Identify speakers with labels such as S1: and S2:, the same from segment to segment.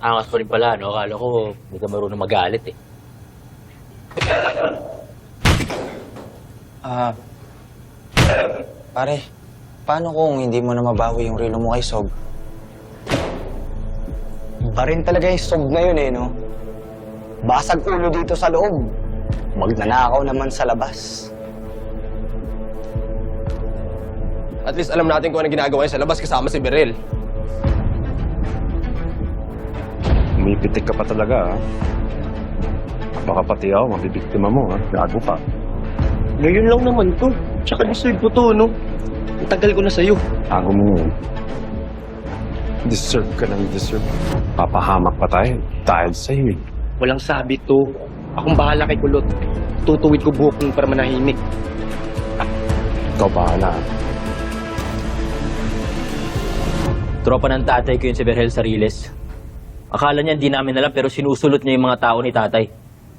S1: Angas pa rin pala, no? Akala ko hindi ka marunong magalit eh.
S2: Ah, pare, paano kung hindi mo na mabawi yung relo mo kay Sob?
S3: Iba rin talaga yung sog na yun eh, no? Basag ulo dito sa loob. Magnanakaw naman sa labas.
S4: At least alam natin kung ano ginagawa niya sa labas kasama si Berel.
S5: Umipitik ka pa talaga, ha? Baka pati ako, mabibiktima mo, ha? Gago ka.
S6: Ngayon lang naman to. Tsaka deserve ko to, no? Ang tagal ko na sa'yo.
S5: Tago mo yun. Deserve ka ng deserve. Papahamak pa tayo dahil sa'yo, eh.
S6: Walang sabi to. Akong bahala kay Kulot. Tutuwid ko buhok mo para manahimik.
S5: Ikaw bahala.
S1: Tropa ng tatay ko yun si Berhel Sariles. Akala niya hindi namin alam pero sinusulot niya yung mga tao ni tatay.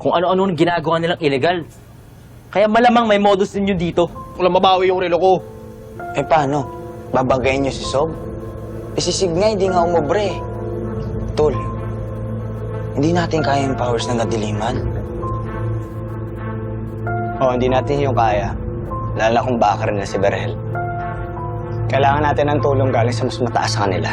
S1: Kung ano-ano ang ginagawa nilang illegal. Kaya malamang may modus din yun dito.
S4: Walang mabawi yung relo ko.
S2: Eh paano? Babagayin niyo si Sob? Eh si Sig nga, hindi nga umubre. Tol, hindi natin kaya yung powers ng kadiliman.
S3: O, hindi natin yung kaya. Lalo na kung bakar na si Berhel. Kailangan natin ng tulong galing sa mas mataas sa kanila.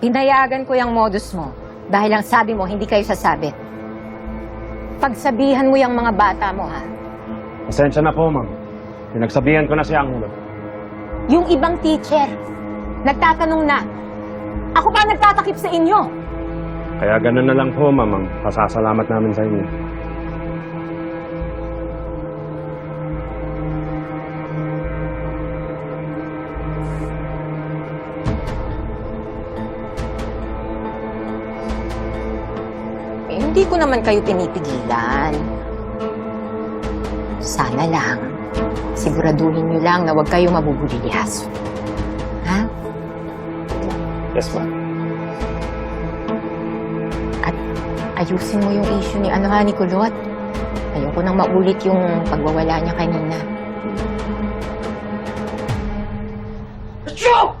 S7: Pinayagan ko yung modus mo dahil ang sabi mo hindi kayo sasabit. Pagsabihan mo yung mga bata mo, ha?
S5: Pasensya na po, ma'am. Pinagsabihan ko na si Angelo.
S7: Yung ibang teacher, nagtatanong na, ako pa nagtatakip sa inyo.
S5: Kaya ganun na lang po, ma'am. ang Pasasalamat namin sa inyo.
S7: Eh, hindi ko naman kayo pinipigilan. Sana lang, siguraduhin niyo lang na huwag kayo mabubulihas. Ha?
S5: Yes, ma'am.
S7: Ayusin mo yung issue ni ano ha, ni Kulot. Ayoko nang maulit yung pagwawala niya kanina.
S6: Achoo!